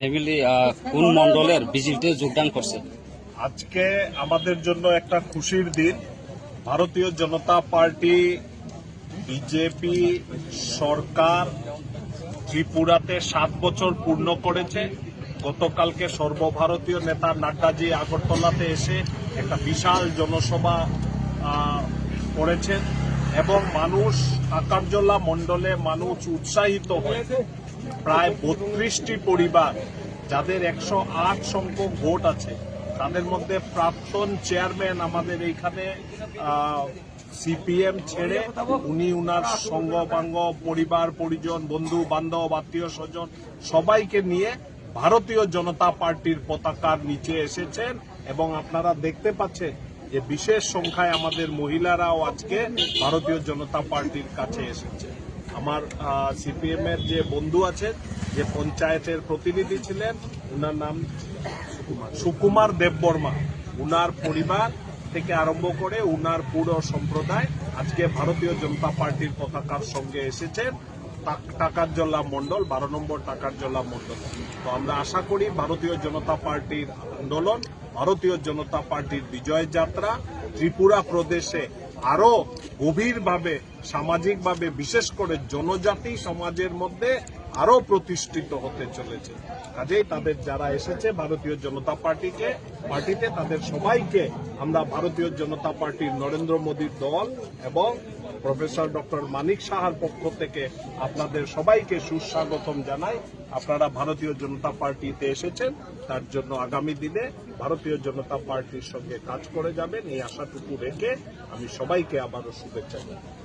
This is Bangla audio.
ফ্যামিলি কোন মন্ডলের বিজেপিতে যোগদান করছে? আজকে আমাদের জন্য একটা খুশির দিন। ভারতীয় জনতা পার্টি, বিজেপি সরকার ত্রিপুরাতে সাত বছর পূর্ণ করেছে। গতকালকে সর্বভারতীয় নেতা নাড্ডাজি আগরতলাতে এসে একটা বিশাল জনসভা করেছেন এবং মানুষ আকারজলা মণ্ডলে মানুষ উৎসাহিত হয়েছে। প্রায় বত্রিশটি পরিবার, যাদের একশো আট সংখ্যক ভোট আছে। তাদের মধ্যে প্রাক্তন চেয়ারম্যান আমাদের এইখানে সিপিএম ছেড়ে উনি উনার সঙ্গপাঙ্গ পরিবার, পরিজন, বন্ধু, বান্ধব, আত্মীয় স্বজন সবাইকে নিয়ে ভারতীয় জনতা পার্টির পতাকার নিচে এসেছেন এবং আপনারা দেখতে পাচ্ছেন যে বিশেষ সংখ্যায় আমাদের মহিলারাও আজকে ভারতীয় জনতা পার্টির কাছে এসেছে আমার সিপিএম এর যে বন্ধু আছেন যে পঞ্চায়েতের প্রতিনিধি ছিলেন, উনার নাম সুকুমার। দেববর্মা। উনার পরিবার থেকে আরম্ভ করে উনার পুরো সম্প্রদায় আজকে ভারতীয় জনতা পার্টির পতাকার সঙ্গে এসেছেন টাকার জল্লা মন্ডল বারো নম্বর টাকার জল্লা মন্ডল তো আমরা আশা করি ভারতীয় জনতা পার্টির আন্দোলন, ভারতীয় জনতা পার্টির বিজয় যাত্রা ত্রিপুরা প্রদেশে আরও গভীরভাবে সামাজিকভাবে বিশেষ করে জনজাতি সমাজের মধ্যে আরও প্রতিষ্ঠিত হতে চলেছে। কাজেই তাদের যারা এসেছে, ভারতীয় জনতা পার্টিকে, পার্টিতে তাদের সবাইকে আমরা ভারতীয় জনতা পার্টির নরেন্দ্র মোদীর দল এবং প্রফেসর ডক্টর মানিক সাহার পক্ষ থেকে আপনাদের সবাইকে সুস্বাগতম জানাই। আপনারা ভারতীয় জনতা পার্টিতে এসেছেন, তার জন্য আগামী দিনে ভারতীয় জনতা পার্টির সঙ্গে কাজ করে যাবেন। এই আশাটুকু রেখে আমি সবাইকে আবারও শুভেচ্ছা জানাই।